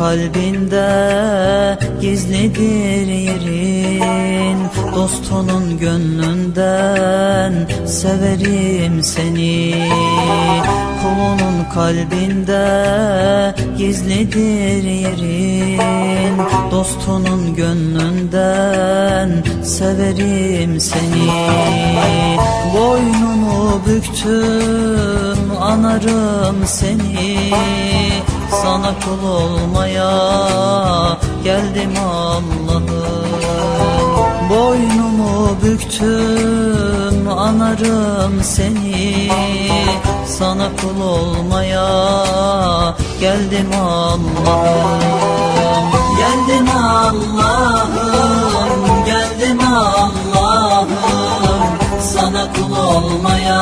kalbinde gizlidir yerin. Dostunun gönlünden severim seni. Kulunun kalbinde gizlidir yerin. Dostunun gönlünden severim seni. Boynunu büktüm anarım seni Sana kul olmaya geldim Allah'ım. Boynumu büktüm anarım seni. Sana kul olmaya geldim Allah'ım. Geldim Allah'ım geldim Allah'ım. Sana kul olmaya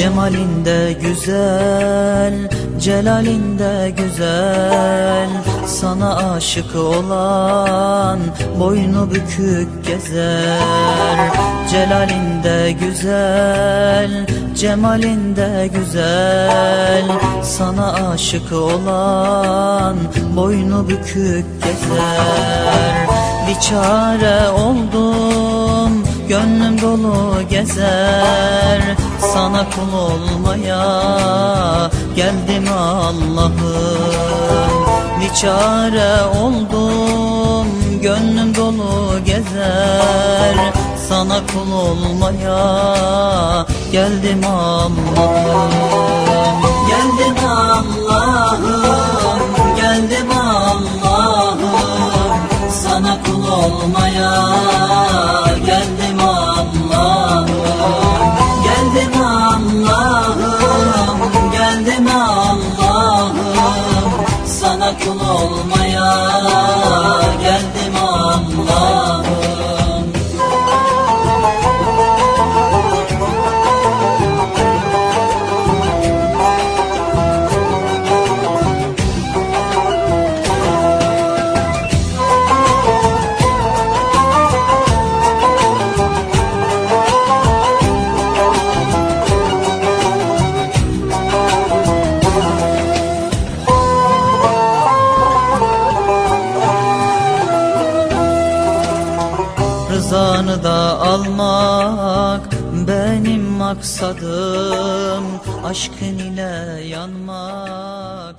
Cemalinde güzel, celalinde güzel. Sana aşık olan boynu bükük gezer. Celalinde güzel, cemalinde güzel. Sana aşık olan boynu bükük gezer. Bir çare oldum Gönlüm dolu gezer Sana kul olmaya Geldim Allah'ım. Bir çare oldum Gönlüm dolu gezer. Sana kul olmaya Geldim Allah'ım. Geldim Allah'ım Geldim Allah'ım. Sana kul olmaya Rızanı da almak benim maksadım. Aşkın ile yanmak